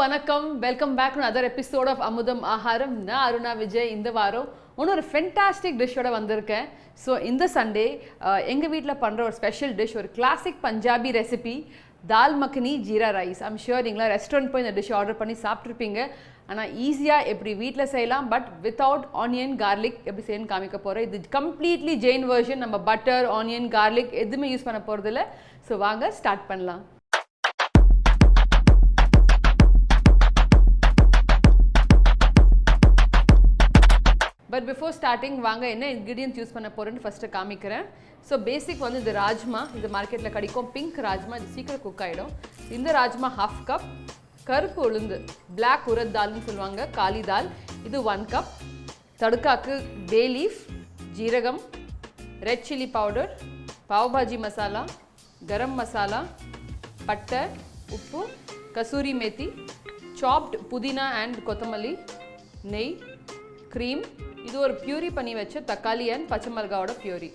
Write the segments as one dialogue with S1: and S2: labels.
S1: வணக்கம். Welcome back to other episode of Amudham Aharam. நான் அருணா விஜய். இந்த வாரம் ஒன்று ஒரு ஃபென்டாஸ்டிக் டிஷ்ஷோட வந்திருக்கேன். ஸோ இந்த சண்டே எங்கள் வீட்டில் பண்ணுற ஒரு ஸ்பெஷல் டிஷ் ஒரு classic Punjabi recipe dal makhani jeera rice I'm sure நீங்களாம் ரெஸ்டாரண்ட் போய் இந்த டிஷ் ஆர்டர் பண்ணி சாப்பிட்ருப்பீங்க ஆனால் ஈஸியாக எப்படி வீட்டில் செய்யலாம் பட் வித்தவுட் ஆனியன் கார்லிக் எப்படி செய்யணும்னு காமிக்க போகிறோம் இது கம்ப்ளீட்லி ஜெயின் வெர்ஷன் நம்ம பட்டர் ஆனியன் கார்லிக் எதுவுமே யூஸ் பண்ண போகிறதில்ல ஸோ வாங்க ஸ்டார்ட் பண்ணலாம். பட் பிஃபோர் ஸ்டார்டிங் வாங்க என்ன இன்க்ரீடியன்ஸ் யூஸ் பண்ண போகிறேன்னு ஃபஸ்ட்டு காமிக்கிறேன். ஸோ பேசிக் வந்து இது ராஜ்மா. இது மார்க்கெட்டில் கிடைக்கும் பிங்க் ராஜ்மா. இது சீக்கிரம் குக் ஆகிடும் இந்த ராஜ்மா ஹாஃப் கப் கருப்பு உளுந்து. பிளாக் உரத் தால்னு சொல்லுவாங்க. காலி தால் இது ஒன் கப் தடுக்காக்கு பே லீஃப் ஜீரகம். Red chilli powder pav bhaji masala. Garam masala. பட்டை. உப்பு. கசூரி மேத்தி. சாப்ட் புதினா அண்ட் கொத்தமல்லி. நெய். க்ரீம் இது ஒரு பியூரி பண்ணி வச்ச தக்காளி அண்ட் பச்சை மிளகாவோட puree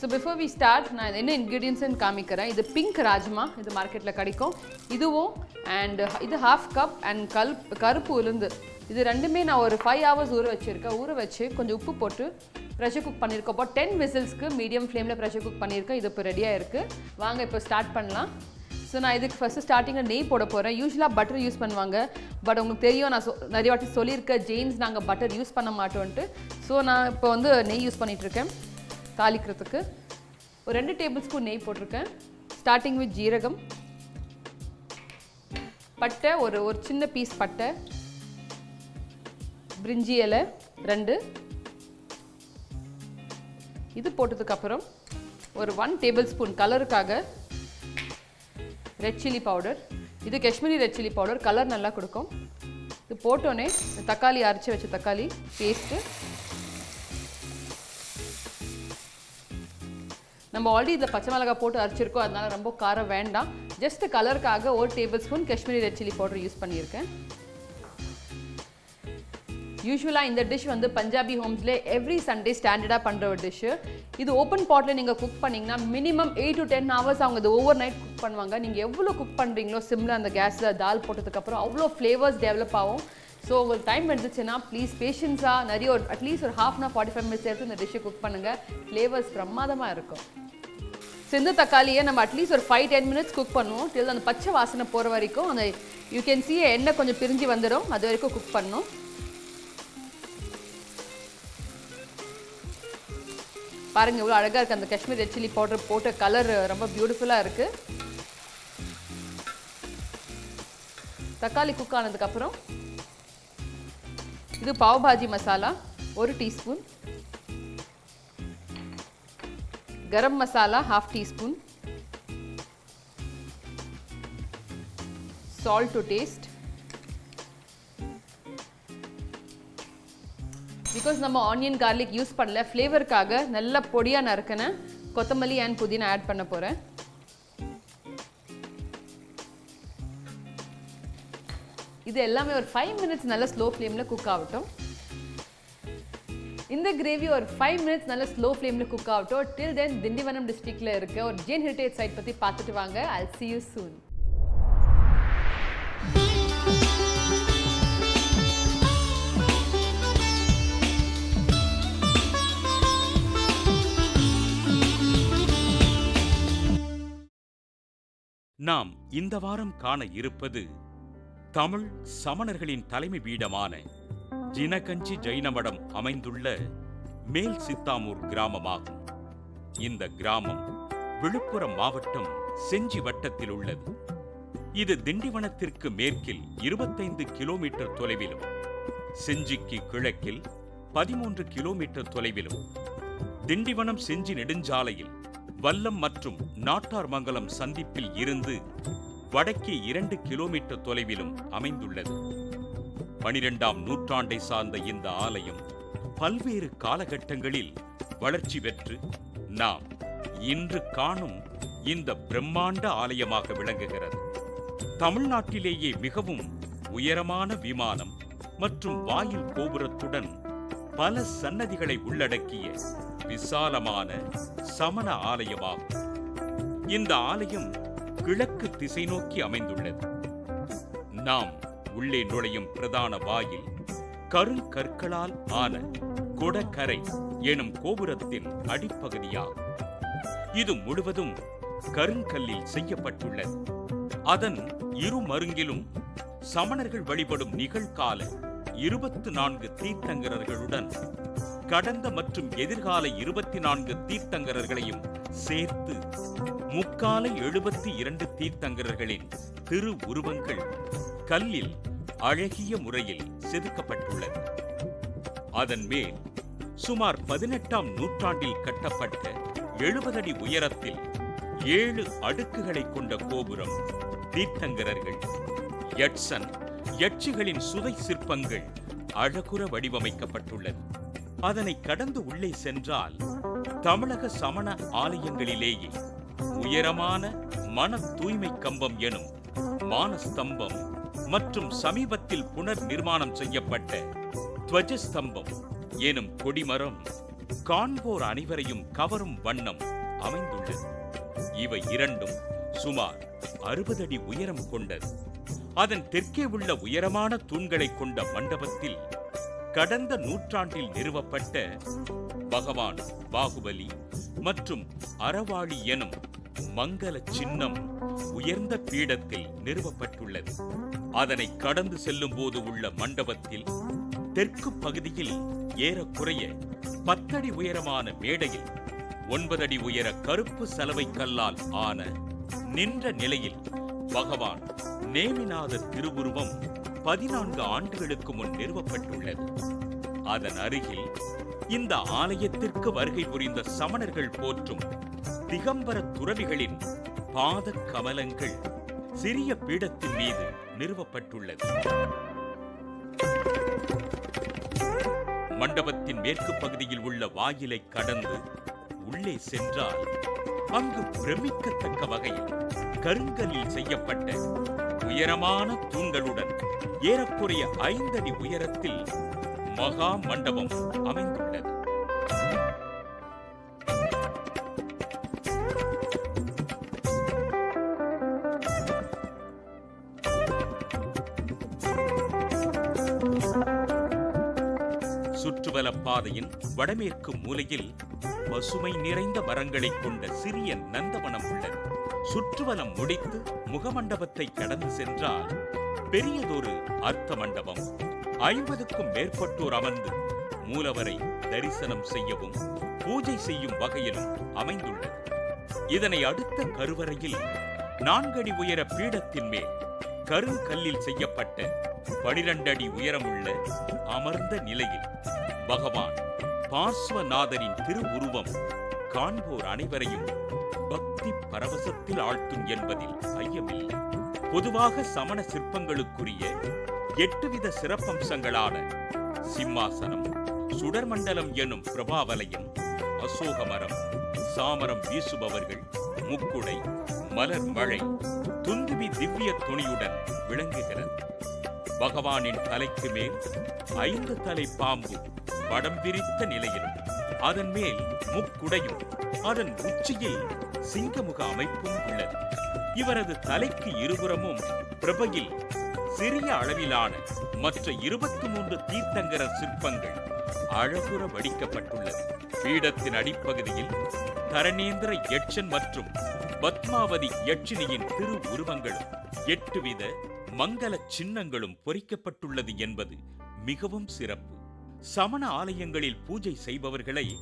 S1: so before we start நான் என்ன இன்க்ரீடியன்ஸ்னு காமிக்கிறேன். இது பிங்க் ராஜ்மா. இது மார்க்கெட்டில் கிடைக்கும். இதுவும் அண்ட் இது ஹாஃப் கப் அண்ட் கல் கருப்பு உளுந்து. இது ரெண்டுமே நான் ஒரு ஃபைவ் ஹவர்ஸ் ஊற வச்சுருக்கேன். ஊற வச்சு கொஞ்சம் உப்பு போட்டு ப்ரெஷர் குக் பண்ணியிருக்கோம் அப்போ டென் விசில்ஸ்க்கு மீடியம் ஃப்ளேமில் ப்ரெஷர் குக் பண்ணியிருக்கேன். இது இப்போ ரெடியாக இருக்குது வாங்க இப்போ ஸ்டார்ட் பண்ணலாம். ஸோ நான் இதுக்கு ஃபஸ்ட்டு ஸ்டார்டிங்கில் நெய் போட போகிறேன் யூஸ்வலாக பட்டர் யூஸ் பண்ணுவாங்க. பட் உங்களுக்கு தெரியும் நான் சொ நிறைய வாட்டி சொல்லியிருக்கேன் ஜெயின்ஸ் நாங்கள் பட்டர் யூஸ் பண்ண மாட்டோன்ட்டு. ஸோ நான் இப்போ வந்து நெய் யூஸ் பண்ணிகிட்ருக்கேன் தாளிக்கிறதுக்கு. ஒரு ரெண்டு டேபிள் ஸ்பூன் நெய் போட்டிருக்கேன். ஸ்டார்டிங் வித் ஜீரகம். பட்டை ஒரு ஒரு சின்ன பீஸ் பட்டை. பிரிஞ்சி இலை ரெண்டு. இது போட்டதுக்கப்புறம் ஒரு ஒன் டேபிள் ஸ்பூன் கலருக்காக ரெட் சில்லி பவுடர் இது Kashmiri red chilli powder colour நல்லா கொடுக்கும். இது போட்டோன்னே தக்காளி அரைச்சி வச்ச தக்காளி பேஸ்ட்டு நம்ம ஆல்ரெடி இதில் பச்சை மிளகாய் போட்டு அரைச்சிருக்கோம். அதனால ரொம்ப காரம் வேண்டாம். ஜஸ்ட் கலருக்காக ஒரு tablespoon Kashmiri red chilli powder use பண்ணியிருக்கேன். யூஸ்வலாக இந்த டிஷ் வந்து பஞ்சாபி ஹோம்ஸ்லே எவ்ரி சண்டே ஸ்டாண்டர்டாக பண்ணுற ஒரு டிஷ்ஷு இது ஓப்பன் பாட்டில் நீங்கள் குக் பண்ணிங்கன்னா minimum eight to ten hours அவங்க இது ஓவர் நைட் குக் பண்ணுவாங்க. நீங்கள் எவ்வளோ குக் பண்ணுறீங்களோ சிம்மில் அந்த கேஸில் தால் போட்டதுக்கப்புறம் அவ்வளோ ஃப்ளேவர்ஸ் டெவலப் ஆகும். ஸோ உங்களுக்கு டைம் எடுத்துச்சுன்னா ப்ளீஸ் பேஷன்ஸாக நிறைய ஒரு அட்லீஸ்ட் ஒரு half an forty five minutes எடுத்து இந்த டிஷ்ஷை குக் பண்ணுங்கள் ஃப்ளேவர்ஸ் பிரமாதமாக இருக்கும். சிந்து தக்காளியை நம்ம அட்லீஸ்ட் ஒரு ஃபைவ் டென் மினிட்ஸ் குக் பண்ணுவோம். டில் அந்த பச்சை வாசனை போகிற வரைக்கும் அந்த யூ கேன் சி எண்ணெய் கொஞ்சம் பிரிஞ்சு வந்துடும். அது வரைக்கும் குக் பண்ணணும் பாருங்க இவ்வளோ அழகாக இருக்குது அந்த காஷ்மீர் ரெட் சில்லி பவுடர் போட்ட கலர் ரொம்ப பியூட்டிஃபுல்லாக இருக்குது தக்காளி குக் ஆனதுக்கப்புறம் இது பாவ் பாஜி மசாலா ஒரு teaspoon. Garam masala half teaspoon. Salt to taste because நம்ம ஆனியன் கார்லிக் யூஸ் பண்ணல ஃப்ளேவருக்காக நல்ல பொடியாக நறுக்கினேன் கொத்தமல்லி அண்ட் புதினா ஆட் பண்ண போகிறேன் இது எல்லாமே ஒரு ஃபைவ் மினிட்ஸ் நல்ல ஸ்லோ ஃப்ளேமில் குக் ஆகட்டும். இந்த கிரேவி ஒரு ஃபைவ் மினிட்ஸ் நல்ல ஸ்லோ ஃப்ளேமில் குக் ஆகட்டும். டில் தென் திண்டிவனம் டிஸ்ட்ரிக்டில் இருக்க ஒரு ஜெயின் ஹெரிட்டேஜ் சைட் பற்றி பார்த்துட்டு வாங்க. ஐ சி யூ சூன்
S2: நாம் இந்த வாரம் காண இருப்பது தமிழ் சமணர்களின் தலைமை பீடமான ஜினகஞ்சி ஜைனமடம் அமைந்துள்ள மேல் சித்தாமூர் கிராமமாகும். இந்த கிராமம் விழுப்புரம் மாவட்டம் செஞ்சி வட்டத்தில் உள்ளது. இது திண்டிவனத்திற்கு மேற்கில் இருபத்தைந்து கிலோமீட்டர் தொலைவிலும் செஞ்சிக்கு கிழக்கில் பதிமூன்று கிலோமீட்டர் தொலைவிலும் திண்டிவனம் செஞ்சி நெடுஞ்சாலையில் வல்லம் மற்றும் நாட்டார்மங்கலம் சந்திப்பில் இருந்து வடக்கே இரண்டு கிலோமீட்டர் தொலைவிலும் அமைந்துள்ளது. பனிரெண்டாம் நூற்றாண்டை சார்ந்த இந்த ஆலயம் பல்வேறு காலகட்டங்களில் வளர்ச்சி பெற்று நாம் இன்று காணும் இந்த பிரம்மாண்ட ஆலயமாக விளங்குகிறது. தமிழ்நாட்டிலேயே மிகவும் உயரமான விமானம் மற்றும் வாயில் கோபுரத்துடன் பல சன்னதிகளை உள்ளடக்கிய விசாலமான சமண ஆலயமாகும். இந்த ஆலயம் கிழக்கு திசை நோக்கி அமைந்துள்ளது. நாம் உள்ளே நுழையும் பிரதான வாயில் கருங்கற்களால் ஆன கொடக்கரை எனும் கோபுரத்தின் அடிப்பகுதியாகும். இது முழுவதும் கருங்கல்லில் செய்யப்பட்டுள்ளது. அதன் இரு மருங்கிலும் சமணர்கள் வழிபடும் நிகழ்கால இருபத்து நான்கு தீர்த்தங்கரர்களுடன் கடந்த மற்றும் எதிர்கால இருபத்தி நான்கு தீர்த்தங்கரர்களையும் சேர்த்து முக்கால எழுபத்தி இரண்டு தீர்த்தங்கரர்களின் திரு உருவங்கள் கல்லில் அழகிய முறையில் செதுக்கப்பட்டுள்ளது. அதன் மேல் சுமார் பதினெட்டாம் நூற்றாண்டில் கட்டப்பட்ட எழுபதடி உயரத்தில் ஏழு அடுக்குகளை கொண்ட கோபுரம் தீர்த்தங்கரர்கள். யட்சன் யட்சிகளின் சுதை சிற்பங்கள் அழகுற வடிவமைக்கப்பட்டுள்ளது. அதனை கடந்து உள்ளே சென்றால் தமிழக சமண ஆலயங்களிலேயே உயரமான மன தூய்மை கம்பம் எனும் மானஸ்தம்பம் மற்றும் சமீபத்தில் புனர் நிர்மாணம் செய்யப்பட்ட துவஜஸ்தம்பம் எனும் கொடிமரம் காண்போர் அனைவரையும் கவரும் வண்ணம் அமைந்துள்ளது. இவை இரண்டும் சுமார் அறுபது அடி உயரம் கொண்டது. அதன் தெற்கே உள்ள உயரமான தூண்களை கொண்ட மண்டபத்தில் கடந்த நூற்றாண்டில் நிறுவப்பட்ட பகவான் பாகுபலி மற்றும் அறவாளி எனும் மங்கள சின்னம் உயர்ந்த பீடத்தில் நிறுவப்பட்டுள்ளது. அதனை கடந்து செல்லும் போது உள்ள மண்டபத்தில் தெற்கு பகுதியில் ஏறக்குறைய பத்தடி உயரமான மேடையில் ஒன்பது அடி உயர கருப்பு சலவை கல்லால் ஆன நின்ற நிலையில் பகவான் நேமிநாத திருவுருவம் பதினான்கு ஆண்டுகளுக்கு முன் நிறுவப்பட்டுள்ளது. அதன் அருகில் இந்த ஆலயத்திற்கு வருகை புரிந்த சமணர்கள் போற்றும் திகம்பர துறவிகளின் பாத கமலங்கள் சிறிய பீடத்தின் மீது நிறுவப்பட்டுள்ளது. மண்டபத்தின் மேற்கு பகுதியில் உள்ள வாயிலை கடந்து உள்ளே சென்றால் அங்கு பிரமிக்கத்தக்க வகையில் கருங்கலில் செய்யப்பட்ட உயரமான தூண்களுடன் ஏறக்குறைய ஐந்தடி உயரத்தில் மகா மண்டபம் அமைந்துள்ளது. சுற்றுவலப் பாதையின் வடமேற்கு மூலையில் பசுமை நிறைந்த மரங்களைக் கொண்ட சிறிய நந்தவனம் உள்ளது. சுற்றுவலம் முடித்து முகமண்டபத்தை கடந்து சென்றால் பெரியதொரு அர்த்த மண்டபம் ஐம்பதுக்கும் மேற்பட்டோர் அமர்ந்து மூலவரை தரிசனம் செய்யவும் பூஜை செய்யும் வகையிலும் அமைந்துள்ளது. இதனை அடுத்த கருவறையில் நான்கடி உயர பீடத்தின் மேல் கருங்கல்லில் செய்யப்பட்ட பனிரெண்டு அடி உயரமுள்ள அமர்ந்த நிலையில் பகவான் பார்ஸ்வநாதரின் திருவுருவம் காண்போர் அனைவரையும் பக்தி பரவசத்தில் ஆழ்த்தும் என்பதில் ஐயமில்லை. பொதுவாக சமண சிற்பங்களுக்குரிய எட்டுவித சிறப்பம்சங்களான சிம்மாசனம் சுடர்மண்டலம் எனும் பிரபாவலயம் அசோக மரம் சாமரம் வீசுபவர்கள் முக்குடை மலர் மழை துந்துவி திவ்ய துணியுடன் விளங்குகிறது. பகவானின் தலைக்கு மேல் ஐந்து தலை பாம்பு படம் விரித்த நிலையிலும் அதன் மேல் முக்குடையும் அதன் உச்சியில் சிங்கமுக அமைப்பும் உள்ளது. இவரது தலைக்கு இருபுறமும் பிரபையில் சிறிய அளவிலான மற்ற இருபத்தி மூன்று தீர்த்தங்கர சிற்பங்கள் அழகுற வடிக்கப்பட்டுள்ளது. பீடத்தின் அடிப்பகுதியில் தரணேந்திர யட்சன் மற்றும் பத்மாவதி யட்சினியின் திரு உருவங்களும் எட்டு வித மங்கள சின்னங்களும் பொறிக்கப்பட்டுள்ளது என்பது மிகவும் சிறப்பு. சமண ஆலயங்களில் பூஜை செய்பவர்களை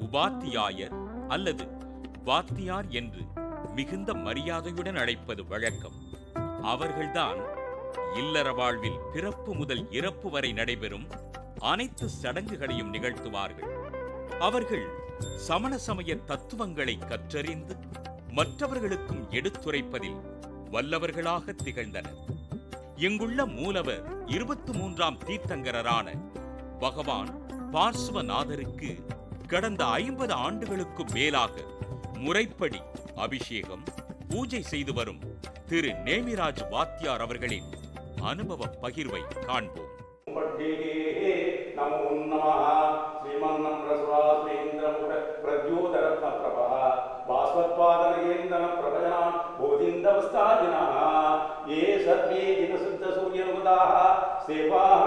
S2: உபாத்தியாயர் அல்லது வாத்தியார் என்று மிகுந்த மரியாதையுடன் அழைப்பது வழக்கம். அவர்கள்தான் இல்லற வாழ்வில் பிறப்பு முதல் இறப்பு வரை நடைபெறும் அனைத்து சடங்குகளையும் நிகழ்த்துவார்கள். அவர்கள் சமண சமய தத்துவங்களை கற்றறிந்து மற்றவர்களுக்கும் எடுத்துரைப்பதில் வல்லவர்களாக திகழ்ந்தனர். இங்குள்ள மூலவர் இருபத்தி மூன்றாம் தீர்த்தங்கரரான பகவான் பார்ஸ்வநாதருக்கு கடந்த ஐம்பது ஆண்டுகளுக்கும் மேலாக முறைப்படி அபிஷேகம் பூஜை செய்து வரும் திரு நேமிராஜ் வாத்தியார் அவர்களின் அனுபவ பகிர்வை காண்போம்.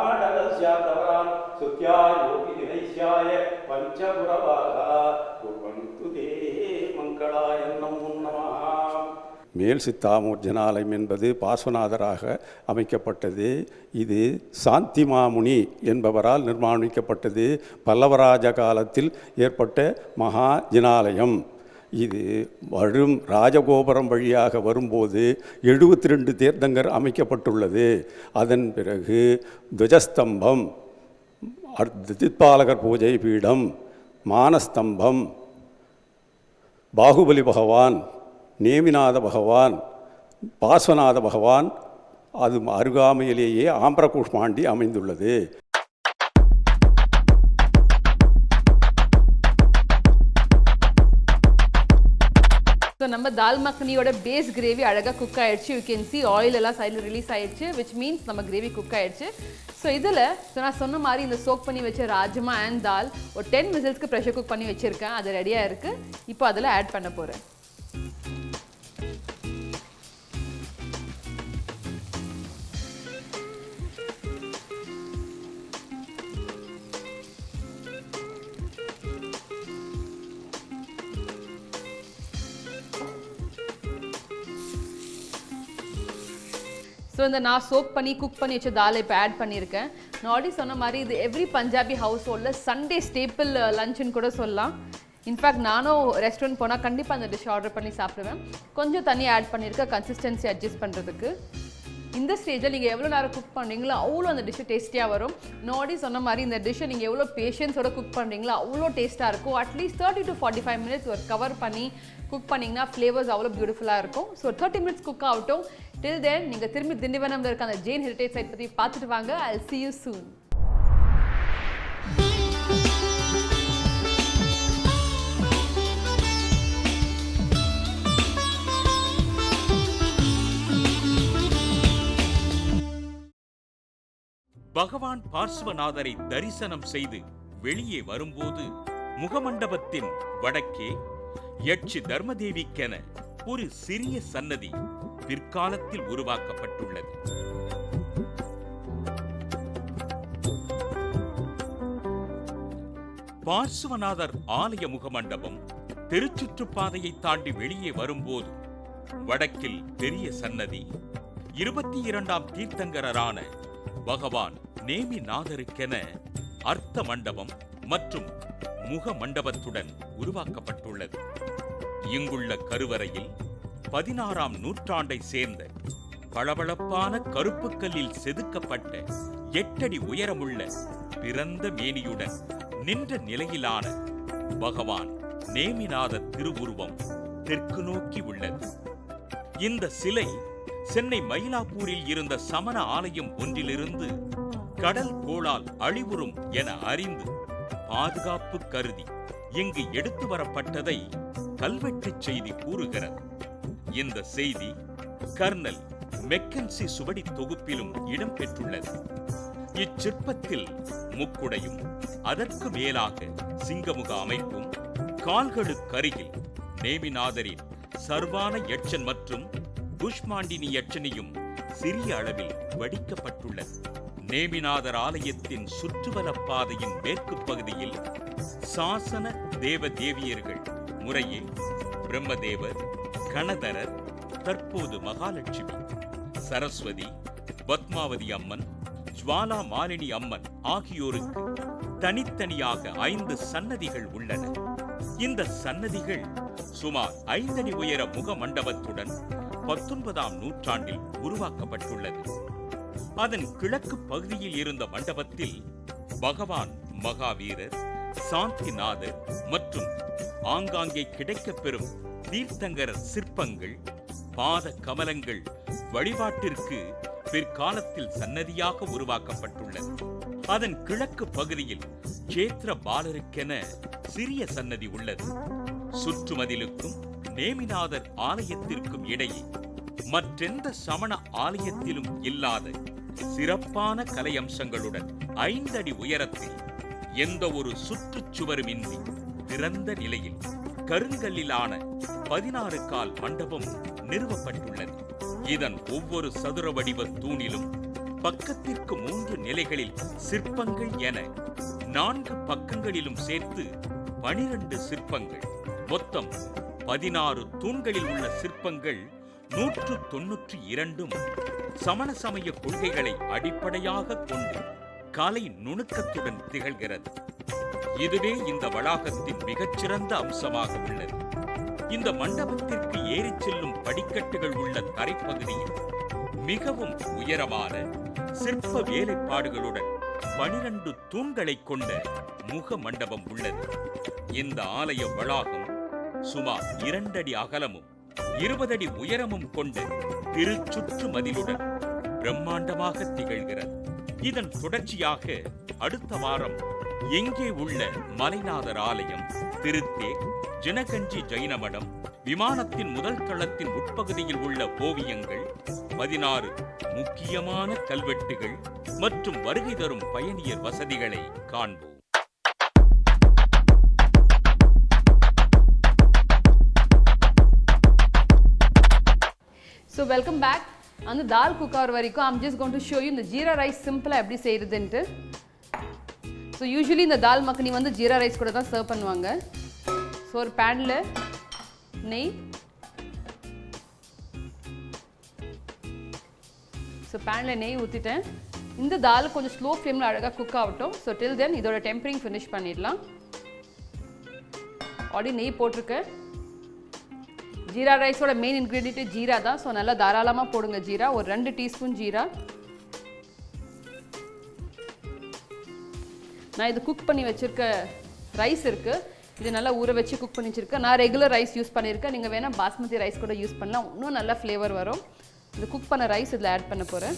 S3: சேவாடகஸ்யாதவரான் சுத்தியாயோபி நிலைஷ்யாய பஞ்சபுரவாகா குவந்து தே மங்களாய நமோ மேல் சித்தாமூர் ஜனாலயம் என்பது பாசுநாதராக அமைக்கப்பட்டது. இது சாந்திமாமுனி என்பவரால் நிர்மாணிக்கப்பட்டது. பல்லவராஜ காலத்தில் ஏற்பட்ட மகா ஜனாலயம். இது வரும் ராஜகோபுரம் வழியாக வரும்போது எழுபத்தி ரெண்டு தேர்தங்கர் அமைக்கப்பட்டுள்ளது. அதன் பிறகு துவஜஸ்தம்பம் தித்பாலகர் பூஜை பீடம் மானஸ்தம்பம் பாகுபலி பகவான் நேமிநாத பகவான் பாஸ்வநாத பகவான் அது அருகாமையிலேயே ஆம்பரகூஷ்மாண்டி அமைந்துள்ளது.
S1: ஸோ நம்ம தால் மக்னியோட பேஸ் கிரேவி அழகாக குக் ஆயிடுச்சு. யூ கேன் சி ஆயில் எல்லாம் சைடில் ரிலீஸ் ஆயிடுச்சு விச் மீன்ஸ் நம்ம கிரேவி குக் ஆயிடுச்சு. ஸோ இதில் ஸோ நான் சொன்ன மாதிரி இந்த சோக் பண்ணி வச்ச ராஜ்மா அண்ட் தால் ஒரு டென் விசில்ஸ்க்கு ப்ரெஷர் குக் பண்ணி வச்சுருக்கேன். அது ரெடியாக இருக்குது இப்போ அதில் ஆட் பண்ண போகிறேன் ஸோ இந்த நான் சோக் பண்ணி குக் பண்ணி வச்ச தாலை இப்போ ஆட் பண்ணியிருக்கேன். நான் ஆல்ரெடி சொன்ன மாதிரி இது எவ்ரி பஞ்சாபி ஹவுஸ் ஹோல்டில் சண்டே ஸ்டேப்பிள் லஞ்சுன்னு கூட சொல்லலாம். இன்ஃபேக்ட் நானும் ரெஸ்டாரண்ட் போனால் கண்டிப்பாக அந்த டிஷ் ஆர்டர் பண்ணி சாப்பிடுவேன். கொஞ்சம் தண்ணி ஆட் பண்ணியிருக்கேன் கன்சிஸ்டன்சி அட்ஜஸ்ட் பண்ணுறதுக்கு இந்த ஸ்டேஜில் நீங்கள் எவ்வளோ நேரம் குக் பண்ணுறீங்களோ அவ்வளோ அந்த டிஷ்ஷு டேஸ்டியாக வரும். நோடி சொன்ன மாதிரி இந்த டிஷ்ஷை நீங்கள் எவ்வளோ பேஷன்ஸோட குக் பண்ணுறீங்களோ அவ்வளோ டேஸ்ட்டாக இருக்கும். At least thirty to forty five minutes ஒரு கவர் பண்ணி குக் பண்ணிங்கன்னா ஃப்ளேவர்ஸ் அவ்வளோ பியூட்டிஃபுல்லாக இருக்கும். ஸோ தேர்ட்டி மினிட்ஸ் குக் ஆகட்டும் டில் தென் நீங்கள் திரும்பி திண்டிவனம்ல இருக்க அந்த ஜெயின் ஹெரிட்டேஜ் சைட் பற்றி பார்த்துட்டு வாங்க. I see you soon.
S2: பகவான் பார்ஸ்வநாதரை தரிசனம் செய்து வெளியே வரும்போது முகமண்டபத்தின் வடக்கே யட்சி தர்மதேவிக்கென ஒரு சிறிய சன்னதி பிற்காலத்தில் உருவாக்கப்பட்டுள்ளது. பார்சுவநாதர் ஆலய முகமண்டபம் திருச்சுற்றுப்பாதையை தாண்டி வெளியே வரும்போது வடக்கில் பெரிய சன்னதி இருபத்தி இரண்டாம் தீர்த்தங்கரரான பகவான் நேமிநாதருக்கென அர்த்த மண்டபம் மற்றும் முக மண்டபத்துடன் உருவாக்கப்பட்டுள்ளது. இங்குள்ள கருவறையில் பதினாறாம் நூற்றாண்டை சேர்ந்த பளபளப்பான கருப்புக்கல்லில் செதுக்கப்பட்ட எட்டடி உயரமுள்ள பிறந்த மேனியுடன் நின்ற நிலையிலான பகவான் நேமிநாத திருவுருவம் தெற்கு நோக்கி உள்ளது. இந்த சிலை சென்னை மயிலாப்பூரில் இருந்த சமண ஆலயம் ஒன்றிலிருந்து கடல் கோளால் அழிவுறும் என அறிந்து பாதுகாப்பு கருதி இங்கு எடுத்து வரப்பட்டதை கல்வெட்டு செய்தி கூறுகிறது. இந்த செய்தி கர்னல் மெக்கன்சி சுவடி தொகுப்பிலும் இடம்பெற்றுள்ளது இச்சிற்பத்தில் முக்குடையும் அதற்கு மேலாக சிங்கமுக அமைப்பும் கால்களுக்கருகில் நேமிநாதரின் சர்வான யட்சன் மற்றும் புஷ்மாண்டினி யட்சனியும் சிறிய அளவில் வடிக்கப்பட்டுள்ளது. நேமிநாதர் ஆலயத்தின் சுற்றுவலப் பாதையின் மேற்கு பகுதியில் சாசன தேவ தேவியர்கள் முறையே பிரம்மதேவர் கணதரர் தற்போது மகாலட்சுமி சரஸ்வதி பத்மாவதி அம்மன் ஜுவாலா மாலினி அம்மன் ஆகியோருக்கு தனித்தனியாக ஐந்து சன்னதிகள் உள்ளன. இந்த சன்னதிகள் சுமார் ஐந்தடி உயர முக மண்டபத்துடன் பத்தொன்பதாம் நூற்றாண்டில் உருவாக்கப்பட்டுள்ளது. அதன் கிழக்கு பகுதியில் இருந்த மண்டபத்தில் பகவான் மகாவீரர் சாந்திநாதர் மற்றும் ஆங்காங்கே கிடைக்கப்பெறும் தீர்த்தங்கர சிற்பங்கள் பாத கமலங்கள் வழிபாட்டிற்கு பிற்காலத்தில் சன்னதியாக உருவாக்கப்பட்டுள்ளது அதன் கிழக்கு பகுதியில் சேத்திர பாலருக்கென சிறிய சன்னதி உள்ளது. சுற்றுமதிலுக்கும் நேமிநாதர் ஆலயத்திற்கும் இடையே மற்றெந்த சமண ஆலயத்திலும் இல்லாத சிறப்பான கலையம்சங்களுடன் ஐந்தடி உயரத்தில் எந்த ஒரு சுற்றுச்சுவருமின்றி திறந்த நிலையில் கருங்கல்லிலான பதினாறு கால் மண்டபம் நிறுவப்பட்டுள்ளது. இதன் ஒவ்வொரு சதுர வடிவ தூணிலும் பக்கத்திற்கு மூன்று நிலைகளில் சிற்பங்கள் என நான்கு பக்கங்களிலும் சேர்த்து பனிரண்டு சிற்பங்கள். மொத்தம் பதினாறு தூண்களில் உள்ள சிற்பங்கள் நூற்று தொன்னூற்றி இரண்டும் சமண சமய கொள்கைகளை அடிப்படையாக கொண்டு கலை நுணுக்கத்துடன் திகழ்கிறது. இதுவே இந்த வளாகத்தின் மிகச்சிறந்த அம்சமாக உள்ளது. இந்த மண்டபத்திற்கு ஏறிச் செல்லும் படிக்கட்டுகள் உள்ள தரைப்பகுதியில் மிகவும் உயரமான சிற்ப வேலைப்பாடுகளுடன் பனிரண்டு தூண்களைக் கொண்ட முக மண்டபம் உள்ளது. இந்த ஆலய வளாகம் சுமார் இரண்டடி அகலமும் இருபது அடி உயரமும் கொண்ட திருச்சுற்று மதிலுடன் பிரம்மாண்டமாக திகழ்கிறது. இதன் தொடர்ச்சியாக அடுத்த வாரம் எங்கே உள்ள மலைநாதர் ஆலயம் திருத்தே ஜனகஞ்சி ஜெயின மடம் விமானத்தின் முதல் தளத்தின் உட்பகுதியில் உள்ள ஓவியங்கள் பதினாறு முக்கியமான கல்வெட்டுகள் மற்றும் வருகை தரும் பயணியர் வசதிகளை காண்போம்.
S1: ஸோ வெல்கம் பேக் அந்த தால் குக் வரைக்கும் I'm just gonna show you you இந்த ஜீரா ரைஸ் சிம்பிளாக எப்படி செய்கிறதுன்ட்டு ஸோ யூஸ்வலி இந்த தால் மக்கனி வந்து ஜீரா ரைஸ் கூட தான் சர்வ் பண்ணுவாங்க. ஸோ ஒரு பேனில் நெய். ஸோ பேனில் நெய் ஊற்றிட்டேன் இந்த தால் கொஞ்சம் ஸ்லோ ஃப்ளேமில் அழகாக குக் ஆகட்டும். ஸோ டில் தென் இதோட டெம்பரிங் ஃபினிஷ் பண்ணிடலாம். ஆல்ரெடி நெய் போட்டிருக்கேன். ஜீரா ரைஸோட மெயின் இன்க்ரீடியன்ட்டு ஜீரா தான். ஸோ நல்லா தாராளமாக போடுங்க ஜீரா. ஒரு ரெண்டு டீஸ்பூன் ஜீரா. நான் இது குக் பண்ணி வச்சுருக்க ரைஸ் இருக்குது இது நல்லா ஊற வச்சு குக் பண்ணி வச்சுருக்கேன். நான் ரெகுலர் ரைஸ் யூஸ் பண்ணியிருக்கேன் நீங்கள் வேணால் பாஸ்மதி ரைஸ் கூட யூஸ் பண்ணலாம். இன்னும் நல்லா ஃப்ளேவர் வரும். இந்த குக் பண்ண ரைஸ் இதில் ஆட் பண்ண போகிறேன்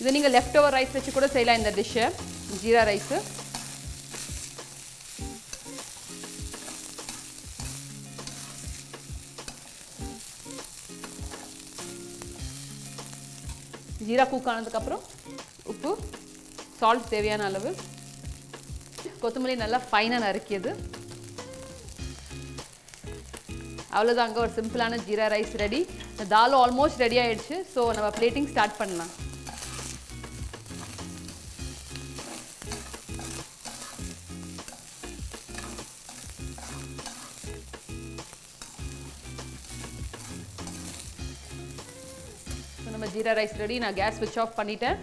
S1: இதை நீங்கள் லெஃப்ட் ஓவர் ரைஸ் வச்சு கூட செய்யலாம் இந்த டிஷ்ஷை ஜீரா ரைஸு ஜீரா குக் ஆனதுக்கப்புறம் உப்பு சால்ட் தேவையான அளவு கொத்தமல்லி நல்லா ஃபைனாக நறுக்கியது. அவ்வளோதாங்க ஒரு சிம்பிளான ஜீரா ரைஸ் ரெடி இந்த தாலும் ஆல்மோஸ்ட் ரெடி ஆகிடுச்சு ஸோ நம்ம பிளேட்டிங் ஸ்டார்ட் பண்ணலாம். ஜீரா ரைஸ் ரெடி நான் கேஸ் ஸ்விட்ச் ஆஃப் பண்ணிட்டேன்.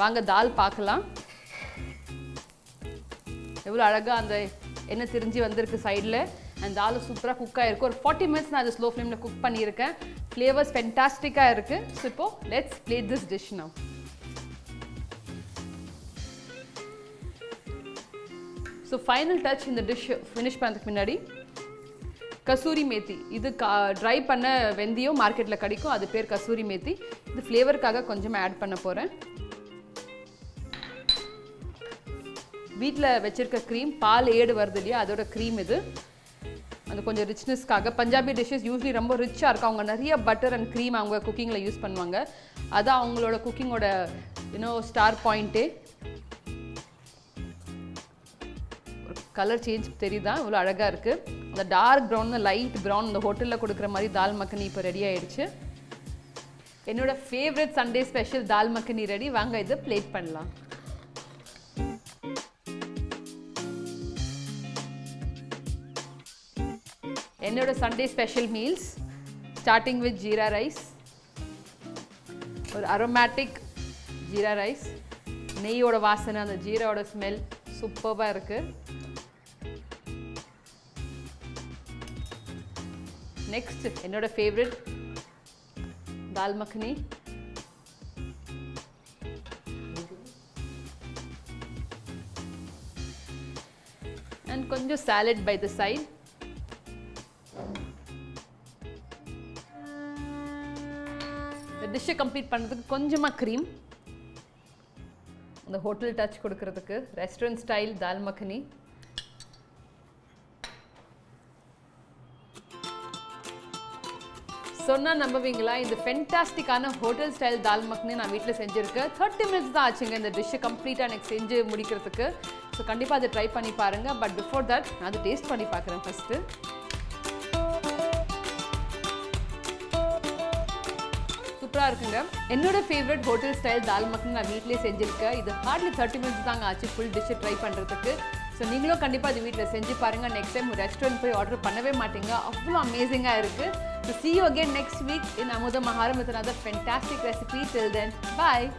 S1: வாங்க தால் பார்க்கலாம். எவ்வளோ அழகாக அந்த எண்ணெய் திரிஞ்சு வந்திருக்கு சைடில் அந்த தால் சூப்பராக குக் ஆகிருக்கு ஒரு ஃபார்ட்டி மினிட்ஸ் நான் அதை ஸ்லோ ஃப்ளேமில் குக் பண்ணியிருக்கேன். ஃப்ளேவர்ஸ் ஃபென்டாஸ்டிக்காக இருக்குது ஸோ இப்போ let's plate this dish now so final touch இந்த டிஷ் ஃபினிஷ் பண்ணுறதுக்கு முன்னாடி கசூரி மேத்தி. இது கா ட்ரை பண்ண வெந்தயம் மார்க்கெட்டில் கிடைக்கும். அது பேர் கசூரி மேத்தி. இது ஃப்ளேவருக்காக கொஞ்சமாக ஆட் பண்ண போகிறேன் வீட்டில் வச்சுருக்க க்ரீம் பால் ஏடு வருது இல்லையா? அதோட க்ரீம் இது. அந்த கொஞ்சம் ரிச்னஸ்க்காக பஞ்சாபி டிஷ்ஷஸ் யூஸ்வலி ரொம்ப ரிச்சாக இருக்கும். அவங்க நிறைய பட்டர் அண்ட் க்ரீம் அவங்க குக்கிங்கில் யூஸ் பண்ணுவாங்க. அதான் அவங்களோட குக்கிங்கோட யூனோ ஸ்டார் பாயிண்ட்டே கலர் சேஞ்ச் தெரியுதா? இவ்வளோ அழகாக இருக்குது அந்த டார்க் ப்ரௌன் லைட் ப்ரௌன் இந்த ஹோட்டலில் கொடுக்குற மாதிரி தால் மக்கனி இப்போ ரெடி ஆகிடுச்சு என்னோட favourite Sunday special dal makhani ready வாங்க இதை பிளேட் பண்ணலாம். என்னோட Sunday special meals starting with jeera rice ஒரு அரோமேட்டிக் ஜீரா ரைஸ் நெய்யோட வாசனை அந்த ஜீராவோட ஸ்மெல் சூப்பராக இருக்குது நெக்ஸ்ட் என்னோட ஃபேவரட் दाल मखनी। அண்ட் கொஞ்சம் சாலட் பை த சைட் இந்த டிஷ்ஷை கம்ப்ளீட் பண்ணுறதுக்கு கொஞ்சமாக க்ரீம் இந்த ஹோட்டல் டச் கொடுக்கறதுக்கு ரெஸ்டாரண்ட் ஸ்டைல் தால் மக்னி சொன்னால் நம்புவீங்களா? இந்த ஃபென்டாஸ்டிக்கான ஹோட்டல் ஸ்டைல் தால் மக்னி நான் வீட்டில் செஞ்சுருக்கேன் தேர்ட்டி மினிட்ஸ் தான் ஆச்சுங்க இந்த டிஷ்ஷை கம்ப்ளீட்டாக எனக்கு செஞ்சு முடிக்கிறதுக்கு. ஸோ கண்டிப்பாக அதை ட்ரை பண்ணி பாருங்கள் பட் பிஃபோர் தட் நான் அதை டேஸ்ட் பண்ணி பார்க்குறேன் ஃபஸ்ட்டு சூப்பராக இருக்குங்க. என்னோட favourite hotel style dal makhani நான் வீட்டிலே செஞ்சுருக்கேன். இது ஹார்ட்லி தேர்ட்டி மினிட்ஸ் தாங்க ஆச்சு ஃபுல் டிஷ்ஷை ட்ரை பண்ணுறதுக்கு ஸோ நீங்களும் கண்டிப்பாக அது வீட்டில் செஞ்சு பாருங்கள் நெக்ஸ்ட் டைம் ஒரு ரெஸ்டாரண்ட் போய் ஆர்டர் பண்ணவே மாட்டீங்க. அவ்வளோ அமேசிங்காக இருக்குது So see you again next week in Amudha Maharam with another fantastic recipe. Till then, bye.